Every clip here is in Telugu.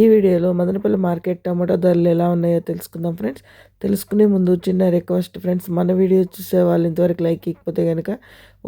ఈ వీడియోలో మదనపల్లి మార్కెట్ టమాటో ధరలు ఎలా ఉన్నాయో తెలుసుకుందాం ఫ్రెండ్స్. తెలుసుకునే ముందు చిన్న రిక్వెస్ట్ ఫ్రెండ్స్. మన వీడియో చూసే వాళ్ళు ఇంతవరకు లైక్ ఇకపోతే కనుక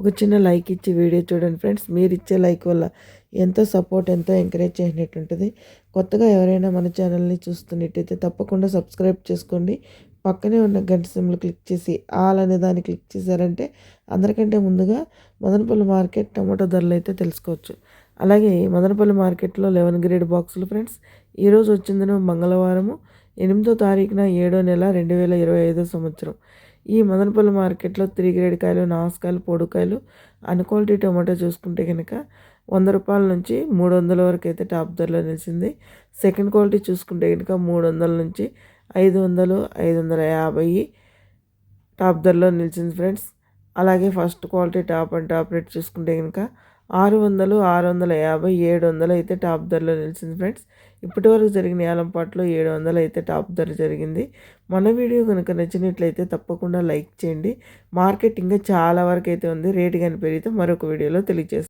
ఒక చిన్న లైక్ ఇచ్చి వీడియో చూడండి ఫ్రెండ్స్. మీరు ఇచ్చే లైక్ వల్ల ఎంతో సపోర్ట్ ఎంతో ఎంకరేజ్ చేసినట్టుంటుంది. కొత్తగా ఎవరైనా మన ఛానల్ని చూస్తున్నట్టయితే తప్పకుండా సబ్స్క్రైబ్ చేసుకోండి. పక్కనే ఉన్న గంట సిమ్లు క్లిక్ చేసి ఆల్ అనే దాన్ని క్లిక్ చేశారంటే అందరికంటే ముందుగా మదనపల్లి మార్కెట్ టమాటో ధరలు అయితే తెలుసుకోవచ్చు. అలాగే మదనపల్లి మార్కెట్లో లెవెన్ గ్రేడ్ బాక్సులు ఫ్రెండ్స్ ఈరోజు వచ్చిందను మంగళవారము ఎనిమిదో తారీఖున ఏడో నెల రెండు వేల ఇరవై ఐదో సంవత్సరం. ఈ మదనపల్లి మార్కెట్లో త్రీ గ్రేడ్ కాయలు నాసుకాయలు పొడుకాయలు అన్క్వాలిటీ టమాటో చూసుకుంటే కనుక వంద రూపాయల నుంచి మూడు వందల వరకు అయితే టాప్ ధరలో నిలిచింది సెకండ్ క్వాలిటీ చూసుకుంటే కనుక మూడు వందల నుంచి ఐదు వందలు ఐదు వందల యాభై టాప్ ధరలో నిలిచింది ఫ్రెండ్స్. అలాగే first quality top and top rate చూసుకుంటే కనుక ఆరు వందలు ఆరు వందల యాభై ఏడు వందలు అయితే టాప్ ధరలో నిలిచింది ఫ్రెండ్స్. ఇప్పటి వరకు జరిగిన ఏలంపాట్లో ఏడు వందలు అయితే టాప్ ధర జరిగింది. మన వీడియో కనుక నచ్చినట్లయితే తప్పకుండా లైక్ చేయండి. మార్కెట్ ఇంకా చాలా వరకు అయితే ఉంది. రేటు కానీ పెరిగితే మరొక వీడియోలో తెలియజేస్తాను